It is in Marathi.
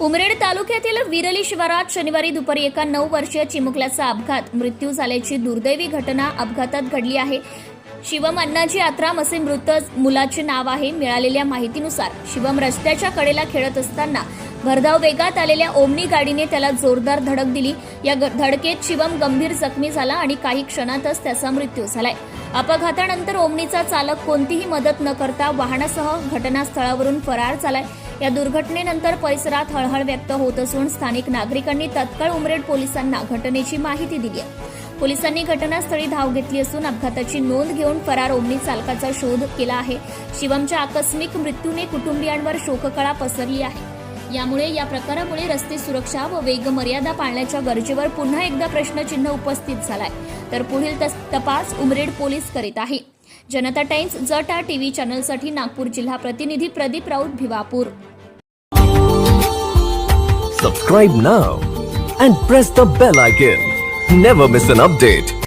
उमरेड तालुक्यातील विरली शिवारात शनिवारी दुपारी एका नऊ वर्षीय चिमुकल्याचा अपघात. मृत्यू झाल्याची दुर्दैवी घटना अपघातात घडली आहे. शिवम अण्णाजी आत्राम असे मृत मुलाचे नाव आहे. मिळालेल्या माहितीनुसार शिवम रस्त्याच्या कडेला खेळत असताना भरधाव वेगात आलेल्या ओमनी गाडीने त्याला जोरदार धडक दिली. या ग- धडकेत शिवम गंभीर जखमी झाला आणि काही क्षणातच त्याचा मृत्यू झालाय. अपघातानंतर ओमनीचा चालक कोणतीही मदत न करता वाहनासह घटनास्थळावरून फरार झालाय. या दुर्घटनेनंतर परिसरात हळहळ व्यक्त होत असून स्थानिक नागरिकांनी तत्काळ उमरेड पोलिसांना घटनेची माहिती दिली आहे. पोलिसांनी घटनास्थळी धाव घेतली असून अपघाताची नोंद घेऊन फरार ओमनी चालकाचा शोध केला आहे. शिवमच्या आकस्मिक मृत्यूने कुटुंबियांवर शोककळा पसरली आहे. यामुळे या प्रकारामुळे रस्ते सुरक्षा व वेग मर्यादा पाळण्याच्या गरजेवर पुन्हा एकदा प्रश्नचिन्ह उपस्थित झालाय. तर पुढील तस- तपास उमरेड पोलीस करीत आहे. जनता टाइम्स जटा टीव्ही चॅनलसाठी नागपूर जिल्हा प्रतिनिधी Pradeep Raut Bhiwapur. Subscribe now and press the bell icon never miss an update